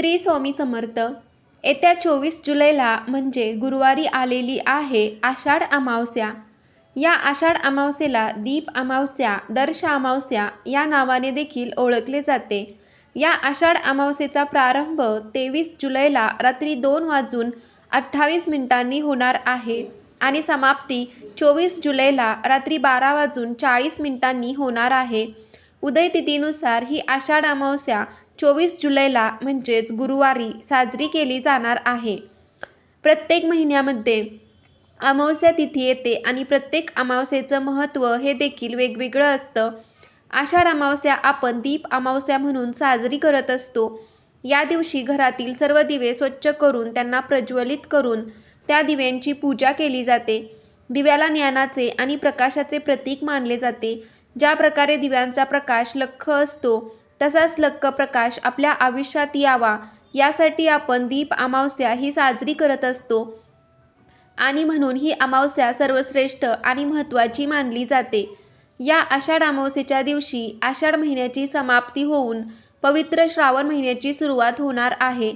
श्री स्वामी समर्थ. येत्या चोवीस जुलैला म्हणजे गुरुवारी आलेली आहे आषाढ अमावस्या. या आषाढ अमावस्येला दीप अमावस्या दर्श अमावस्या या नावाने देखील ओळखले जाते. या आषाढ अमावस्येचा प्रारंभ तेवीस जुलैला रात्री दोन वाजून अठ्ठावीस मिनिटांनी होणार आहे आणि समाप्ती चोवीस जुलैला रात्री बारा वाजून चाळीस मिनिटांनी होणार आहे. उदयतिथीनुसार ही आषाढ अमावस्या चोवीस जुलैला म्हणजेच गुरुवारी साजरी केली जाणार आहे. प्रत्येक महिन्यामध्ये अमावस्या तिथी येते आणि प्रत्येक अमावस्येचं महत्त्व हे देखील वेगवेगळं असतं. आषाढ अमावस्या आपण दीप अमावस्या म्हणून साजरी करत असतो. या दिवशी घरातील सर्व दिवे स्वच्छ करून त्यांना प्रज्वलित करून त्या दिव्यांची पूजा केली जाते. दिव्याला ज्ञानाचे आणि प्रकाशाचे प्रतीक मानले जाते. ज्या प्रकारे दिव्यांचा प्रकाश लख्ख असतो तसाच लक्क प्रकाश आपल्या आयुष्यात यावा. यासाठी आपण दीप अमावस्या ही साजरी करत असतो. आणि म्हणून ही अमावस्या सर्वश्रेष्ठ आणि महत्त्वाची मानली जाते. या आषाढ अमावस्येच्या दिवशी आषाढ महिन्याची समाप्ती होऊन पवित्र श्रावण महिन्याची सुरुवात होणार आहे.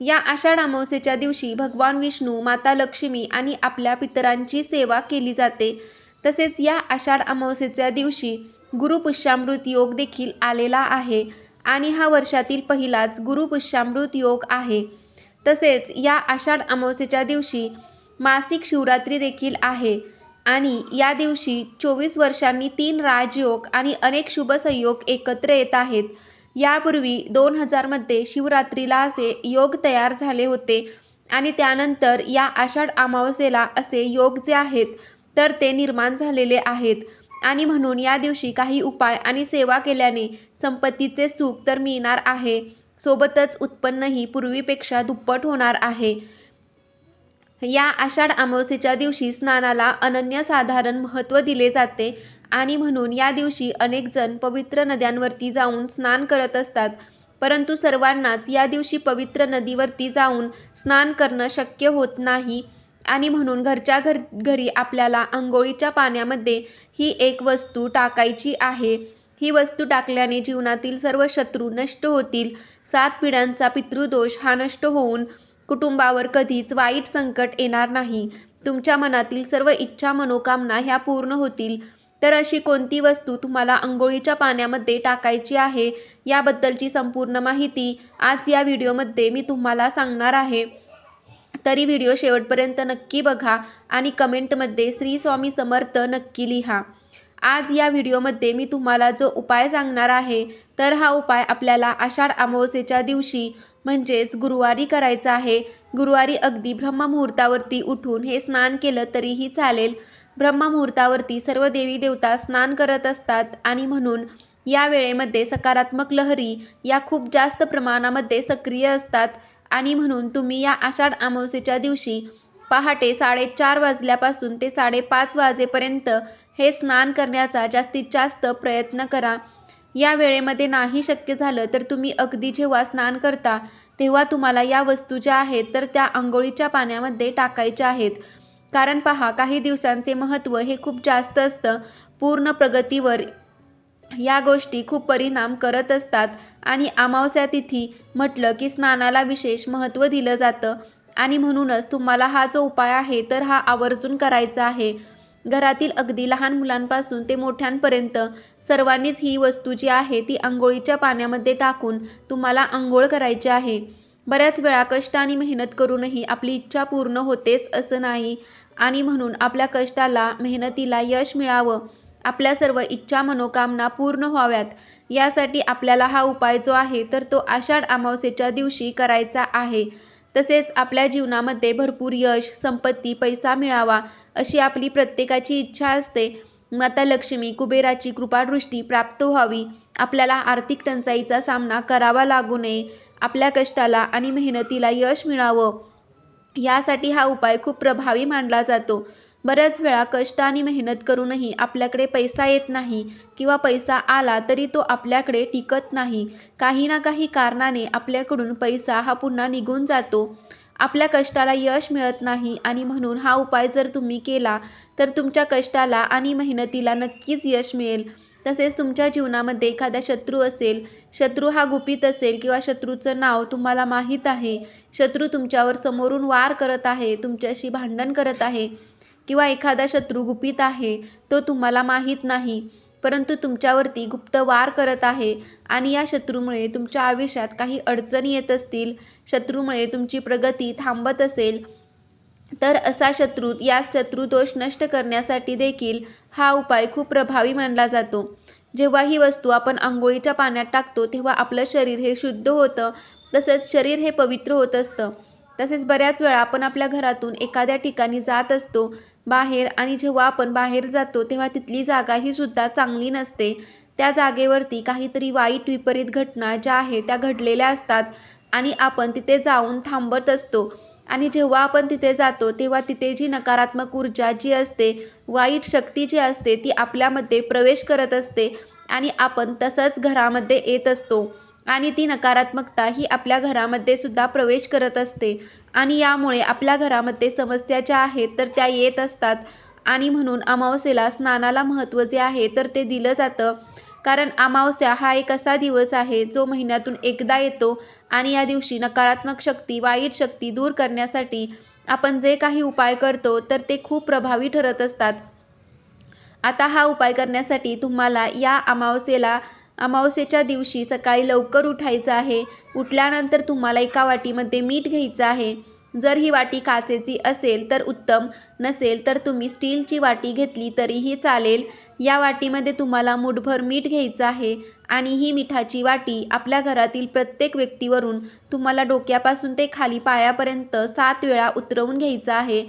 या आषाढ अमावस्येच्या दिवशी भगवान विष्णू माता लक्ष्मी आणि आपल्या पितरांची सेवा केली जाते. तसेच या आषाढ अमावस्येच्या दिवशी गुरुपुष्यामृत योग देखील आलेला आहे. आणि हा वर्षातील पहिलाच गुरुपुष्यामृत योग आहे. तसेच या आषाढ अमावस्येच्या दिवशी मासिक शिवरात्री देखील आहे. आणि या दिवशी चोवीस वर्षांनी तीन राजयोग आणि अनेक शुभ संयोग एकत्र येत आहेत. यापूर्वी दोन हजारमध्ये शिवरात्रीला असे योग तयार झाले होते. आणि त्यानंतर या आषाढ अमावस्येला असे योग जे आहेत तर ते निर्माण झालेले आहेत. आणि म्हणून या दिवशी काही उपाय आणि सेवा केल्याने संपत्तीचे सुख तर मिळणार आहे. सोबतच उत्पन्नही पूर्वीपेक्षा दुप्पट होणार आहे. या आषाढ अमावस्येच्या दिवशी स्नानाला अनन्यसाधारण महत्त्व दिले जाते आणि म्हणून या दिवशी अनेक जण पवित्र नद्यांवरती जाऊन स्नान करत असतात. परंतु सर्वांनाच या दिवशी पवित्र नदीवरती जाऊन स्नान करणं शक्य होत नाही. आणि म्हणून घरच्या घर घरी आपल्याला आंघोळीच्या पाण्यामध्ये ही एक वस्तू टाकायची आहे. ही वस्तू टाकल्याने जीवनातील सर्व शत्रू नष्ट होतील. सात पिढ्यांचा पितृदोष हा नष्ट होऊन कुटुंबावर कधीच वाईट संकट येणार नाही. तुमच्या मनातील सर्व इच्छा मनोकामना ह्या पूर्ण होतील. तर अशी कोणती वस्तू तुम्हाला आंघोळीच्या पाण्यामध्ये टाकायची आहे? याबद्दलची संपूर्ण माहिती आज या व्हिडिओमध्ये मी तुम्हाला सांगणार आहे. तरी व्हिडिओ शेवटपर्यंत नक्की बघा आणि कमेंटमध्ये श्री स्वामी समर्थ नक्की लिहा. आज या व्हिडिओमध्ये मी तुम्हाला जो उपाय सांगणार आहे तर हा उपाय आपल्याला आषाढ अमावस्येच्या दिवशी म्हणजेच गुरुवारी करायचा आहे. गुरुवारी अगदी ब्रह्ममुहूर्तावरती उठून हे स्नान केलं तरीही चालेल. ब्रह्ममुहूर्तावरती सर्व देवी देवता स्नान करत असतात आणि म्हणून या वेळेमध्ये सकारात्मक लहरी या खूप जास्त प्रमाणामध्ये सक्रिय असतात. आणि म्हणून तुम्ही या आषाढ अमावस्येच्या दिवशी पहाटे साडेचार वाजल्यापासून ते साडेपाच वाजेपर्यंत हे स्नान करण्याचा जास्तीत जास्त प्रयत्न करा. या वेळेमध्ये नाही शक्य झालं तर तुम्ही अगदी जेव्हा स्नान करता तेव्हा तुम्हाला या वस्तू ज्या आहेत तर त्या आंघोळीच्या पाण्यामध्ये टाकायच्या आहेत. कारण पहा काही दिवसांचे महत्त्व हे खूप जास्त असतं. पूर्ण प्रगतीवर या गोष्टी खूप परिणाम करत असतात. आणि अमावस्या तिथी म्हटलं की स्नानाला विशेष महत्त्व दिलं जातं. आणि म्हणूनच तुम्हाला हा जो उपाय आहे तर हा आवर्जून करायचा आहे. घरातील अगदी लहान मुलांपासून ते मोठ्यांपर्यंत सर्वांनीच ही वस्तू जी आहे ती आंघोळीच्या पाण्यामध्ये टाकून तुम्हाला आंघोळ करायची आहे. बऱ्याच वेळा कष्ट आणि मेहनत करूनही आपली इच्छा पूर्ण होतेच असं नाही. आणि म्हणून आपल्या कष्टाला मेहनतीला यश मिळावं. आपल्या सर्व इच्छा मनोकामना पूर्ण व्हाव्यात. यासाठी आपल्याला हा उपाय जो आहे तर तो आषाढ अमावस्येच्या दिवशी करायचा आहे. तसेच आपल्या जीवनामध्ये भरपूर यश संपत्ती पैसा मिळावा अशी आपली प्रत्येकाची इच्छा असते. माता लक्ष्मी कुबेराची कृपादृष्टी प्राप्त व्हावी. आपल्याला आर्थिक टंचाईचा सामना करावा लागू नये. आपल्या कष्टाला आणि मेहनतीला यश मिळावं. यासाठी हा उपाय खूप प्रभावी मानला जातो. बऱ्याच वेळा कष्ट आणि मेहनत करूनही आपल्याकडे पैसा येत नाही किंवा पैसा आला तरी तो आपल्याकडे टिकत नाही. काही ना काही कारणाने आपल्याकडून पैसा हा पुन्हा निघून जातो. आपल्या कष्टाला यश मिळत नाही आणि म्हणून हा उपाय जर तुम्ही केला तर तुमच्या कष्टाला आणि मेहनतीला नक्कीच यश मिळेल. तसेच तुमच्या जीवनामध्ये एखादा शत्रू असेल शत्रू हा गुपित असेल किंवा शत्रूचं नाव तुम्हाला माहीत आहे शत्रू तुमच्यावर समोरून वार करत आहे तुमच्याशी भांडण करत आहे किंवा एखादा शत्रू गुपित आहे तो तुम्हाला माहीत नाही परंतु तुमच्यावरती गुप्त वार करत आहे आणि या शत्रूमुळे तुमच्या आयुष्यात काही अडचणी येत असतील शत्रूमुळे तुमची प्रगती थांबत असेल तर असा शत्रू या शत्रुदोष नष्ट करण्यासाठी देखील हा उपाय खूप प्रभावी मानला जातो. जेव्हा ही वस्तू आपण आंघोळीच्या पाण्यात टाकतो तेव्हा आपलं शरीर हे शुद्ध होतं तसंच शरीर हे पवित्र होत असतं. तसेच बऱ्याच वेळा आपण आपल्या घरातून एखाद्या ठिकाणी जात असतो बाहेर आणि जेव्हा आपण बाहेर जातो तेव्हा तिथली जागा ही सुद्धा चांगली नसते. त्या जागेवरती काहीतरी वाईट विपरीत घटना ज्या आहेत त्या घडलेल्या असतात आणि आपण तिथे जाऊन थांबत असतो. आणि जेव्हा आपण तिथे जातो तेव्हा तिथे जी नकारात्मक ऊर्जा जी असते वाईट शक्ती जी असते ती आपल्यामध्ये प्रवेश करत असते आणि आपण तसंच घरामध्ये येत असतो. आणि ती नकारात्मकता ही आपल्या घरामध्ये सुद्धा प्रवेश करत असते. आणि यामुळे आपल्या घरामध्ये समस्या ज्या आहेत तर त्या येत असतात. आणि म्हणून अमावस्येला स्नानाला महत्त्व जे आहे तर ते दिलं जातं. कारण अमावस्या हा एक असा दिवस आहे जो महिन्यातून एकदा येतो. आणि या दिवशी नकारात्मक शक्ती वाईट शक्ती दूर करण्यासाठी आपण जे काही उपाय करतो तर ते खूप प्रभावी ठरत असतात. आता हा उपाय करण्यासाठी तुम्हाला या अमावस्येला अमावस्येच्या दिवशी सकाळी लवकर उठायचं आहे. उठल्यानंतर तुम्हाला एका वाटीमध्ये मीठ घ्यायचं आहे. जर ही वाटी काचेची असेल तर उत्तम. नसेल तर तुम्ही स्टीलची वाटी घेतली तरीही चालेल. या वाटीमध्ये तुम्हाला मुठभर मीठ घ्यायचं आहे आणि ही मिठाची वाटी आपल्या घरातील प्रत्येक व्यक्तीवरून तुम्हाला डोक्यापासून ते खाली पायापर्यंत सात वेळा उतरवून घ्यायचं आहे.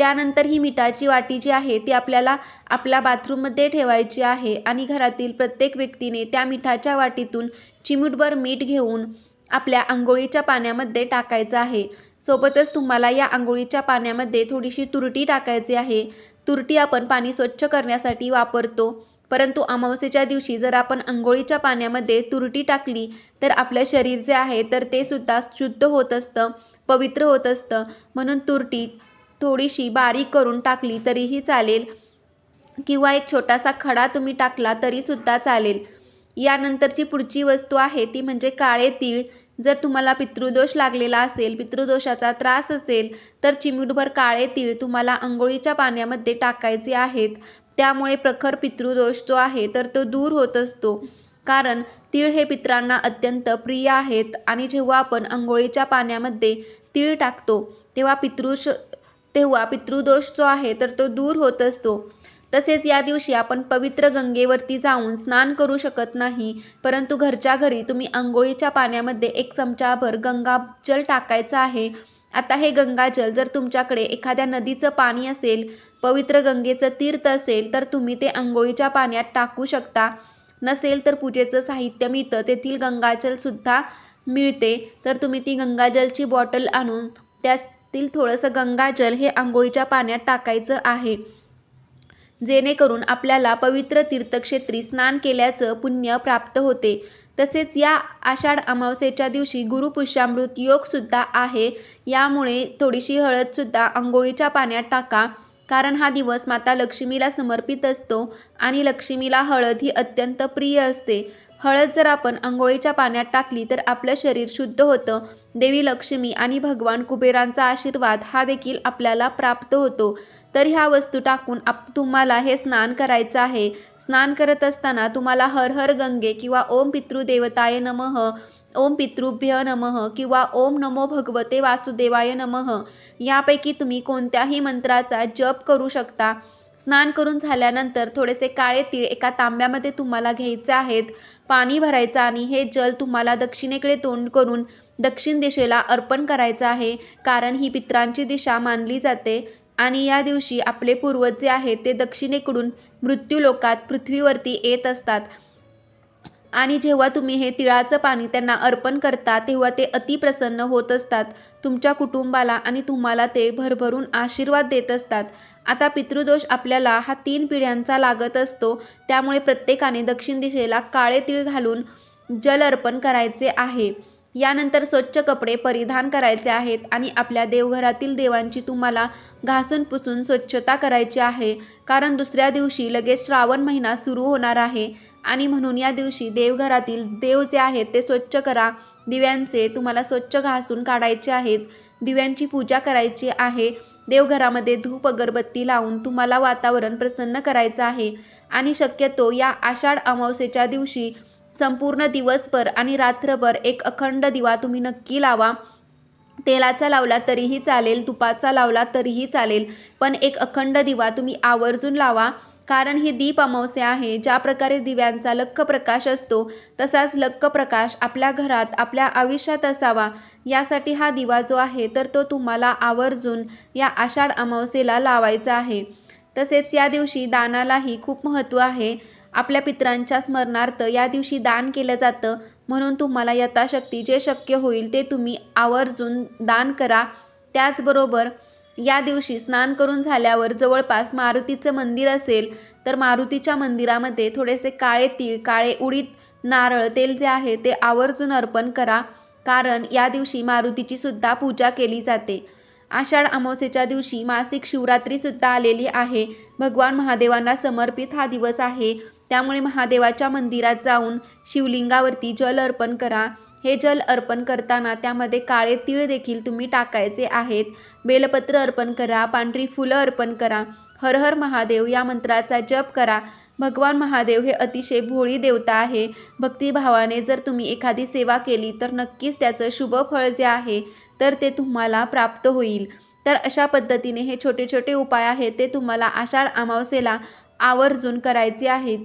त्यानंतर ही मिठाची वाटी जी आहे ती आपल्याला आपल्या बाथरूममध्ये ठेवायची आहे आणि घरातील प्रत्येक व्यक्तीने त्या मिठाच्या वाटीतून चिमूटभर मीठ घेऊन आपल्या आंघोळीच्या पाण्यामध्ये टाकायचं आहे. सोबतच तुम्हाला या आंघोळीच्या पाण्यामध्ये थोडीशी तुरटी टाकायची आहे. तुरटी आपण पाणी स्वच्छ करण्यासाठी वापरतो परंतु अमावस्येच्या दिवशी जर आपण आंघोळीच्या पाण्यामध्ये तुरटी टाकली तर आपलं शरीर जे आहे तर ते सुद्धा शुद्ध होत असतं पवित्र होत असतं. म्हणून तुरटी थोडीशी बारीक करून टाकली तरीही चालेल. किंवा एक छोटासा खडा तुम्ही टाकला तरीसुद्धा चालेल. यानंतरची पुढची वस्तू आहे ती म्हणजे काळे तीळ. जर तुम्हाला पितृदोष लागलेला असेल पितृदोषाचा त्रास असेल तर चिमूटभर काळे तीळ तुम्हाला आंघोळीच्या पाण्यामध्ये टाकायचे आहेत. त्यामुळे प्रखर पितृदोष जो आहे तर तो दूर होत असतो. कारण तीळ हे पित्रांना अत्यंत प्रिय आहेत आणि जेव्हा आपण आंघोळीच्या पाण्यामध्ये तीळ टाकतो तेव्हा पितृश तेव्हा पितृदोष जो आहे तर तो दूर होत असतो. तसेच या दिवशी आपण पवित्र गंगेवरती जाऊन स्नान करू शकत नाही परंतु घरच्या घरी तुम्ही आंघोळीच्या पाण्यामध्ये एक चमचाभर गंगाजल टाकायचं आहे. आता हे गंगाजल जर तुमच्याकडे एखाद्या नदीचं पाणी असेल पवित्र गंगेचं तीर्थ असेल तर तुम्ही ते आंघोळीच्या पाण्यात टाकू शकता. नसेल तर पूजेचं साहित्य मिळतं तेथील गंगाजलसुद्धा मिळते. तर तुम्ही ती गंगाजलची बॉटल आणून तील थोडंसं गंगाजल हे आंघोळीच्या पाण्यात टाकायचं आहे. जेणेकरून आपल्याला पवित्र तीर्थक्षेत्री स्नान केल्याचं पुण्य प्राप्त होते. तसेच या आषाढ अमावस्येच्या दिवशी गुरुपुष्यामृत योगसुद्धा आहे. यामुळे थोडीशी हळदसुद्धा आंघोळीच्या पाण्यात टाका. कारण हा दिवस माता लक्ष्मीला समर्पित असतो आणि लक्ष्मीला हळद ही अत्यंत प्रिय असते. हळद जर आपण आंघोळीच्या पाण्यात टाकली तर आपलं शरीर शुद्ध होतं. देवी लक्ष्मी आणि भगवान कुबेरांचा आशीर्वाद हा देखील आपल्याला प्राप्त होतो. तर ह्या वस्तू टाकून आप तुम्हाला हे स्नान करायचं आहे. स्नान करत असताना तुम्हाला हर हर गंगे किंवा ओम पितृदेवताय नमः ओम पितृभ्य नमः किंवा ओम नमो भगवते वासुदेवाय नमः. यापैकी तुम्ही कोणत्याही मंत्राचा जप करू शकता. स्नान करून झाल्यानंतर थोडेसे काळे तीळ एका तांब्यामध्ये तुम्हाला घ्यायचे आहेत. पाणी भरायचं आणि हे जल तुम्हाला दक्षिणेकडे तोंड करून दक्षिण दिशेला अर्पण करायचं आहे. कारण ही पित्रांची दिशा मानली जाते आणि या दिवशी आपले पूर्वज जे आहेत ते दक्षिणेकडून मृत्यूलोकात पृथ्वीवरती येत असतात. आणि जेव्हा तुम्ही हे तिळाचं पाणी त्यांना अर्पण करता तेव्हा ते अतिप्रसन्न होत असतात. तुमच्या कुटुंबाला आणि तुम्हाला ते भरभरून आशीर्वाद देत असतात. आता पितृदोष आपल्याला हा तीन पिढ्यांचा लागत असतो. त्यामुळे प्रत्येकाने दक्षिण दिशेला काळे तीळ घालून जल अर्पण करायचे आहे. यानंतर स्वच्छ कपडे परिधान करायचे आहेत आणि आपल्या देवघरातील देवांची तुम्हाला घासून पुसून स्वच्छता करायची आहे. कारण दुसऱ्या दिवशी लगेच श्रावण महिना सुरू होणार आहे. आणि म्हणून या दिवशी देवघरातील देव जे आहेत ते स्वच्छ करा. दिव्यांचे तुम्हाला स्वच्छ घासून काढायचे आहेत. दिव्यांची पूजा करायची आहे. देवघरामध्ये धूप अगरबत्ती लावून तुम्हाला वातावरण प्रसन्न करायचं आहे. आणि शक्यतो या आषाढ अमावस्येच्या दिवशी संपूर्ण दिवसभर आणि रात्रभर एक अखंड दिवा तुम्ही नक्की लावा. तेलाचा लावला तरीही चालेल तुपाचा लावला तरीही चालेल. पण एक अखंड दिवा तुम्ही आवर्जून लावा. कारण ही दीप अमावस्या आहे. ज्या प्रकारे दिव्यांचा लख्ख प्रकाश असतो तसाच लख्ख प्रकाश आपल्या घरात आपल्या आयुष्यात असावा. यासाठी हा दिवा जो आहे तर तो तुम्हाला आवर्जून या आषाढ अमावस्येला लावायचा आहे. तसेच या दिवशी दानालाही खूप महत्त्व आहे. आपल्या पितरांच्या स्मरणार्थ या दिवशी दान केलं जातं. म्हणून तुम्हाला यथाशक्ती जे शक्य होईल ते तुम्ही आवर्जून दान करा. त्याचबरोबर या दिवशी स्नान करून झाल्यावर जवळपास मारुतीचं मंदिर असेल तर मारुतीच्या मंदिरामध्ये थोडेसे काळे तीळ काळे उडीद नारळ तेल जे आहे ते आवर्जून अर्पण करा. कारण या दिवशी मारुतीची सुद्धा पूजा केली जाते. आषाढ अमावस्येच्या दिवशी मासिक शिवरात्रीसुद्धा आलेली आहे. भगवान महादेवांना समर्पित हा दिवस आहे. त्यामुळे महादेवाच्या मंदिरात जाऊन शिवलिंगावरती जल अर्पण करा. हे जल अर्पण करताना त्यामध्ये काळे तीळ देखील तुम्ही टाकायचे आहेत. बेलपत्र अर्पण करा पांढरी फुलं अर्पण करा हर हर महादेव या मंत्राचा जप करा. भगवान महादेव हे अतिशय भोळी देवता आहे. भक्तिभावाने जर तुम्ही एखादी सेवा केली तर नक्कीच त्याचं शुभ फळ जे आहे तर ते तुम्हाला प्राप्त होईल. तर अशा पद्धतीने हे छोटे छोटे उपाय आहेत ते तुम्हाला आषाढ अमावस्येला आवर्जून करायचे आहेत.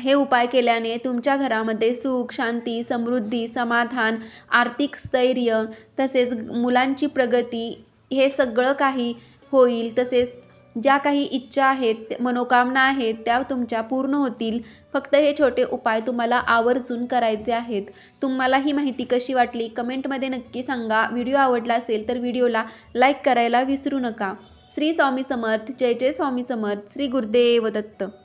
हे उपाय केल्याने तुमच्या घरामध्ये सुख शांती समृद्धी समाधान आर्थिक स्थैर्य तसेच मुलांची प्रगती हे सगळं काही होईल. तसेच ज्या काही इच्छा आहेत मनोकामना आहेत त्या तुमच्या पूर्ण होतील. फक्त हे छोटे उपाय तुम्हाला आवर्जून करायचे आहेत. तुम्हाला ही माहिती कशी वाटली कमेंटमध्ये नक्की सांगा. व्हिडिओ आवडला असेल तर व्हिडिओला लाईक करायला विसरू नका. श्री स्वामी समर्थ जय जय स्वामी समर्थ श्री गुरुदेव दत्त.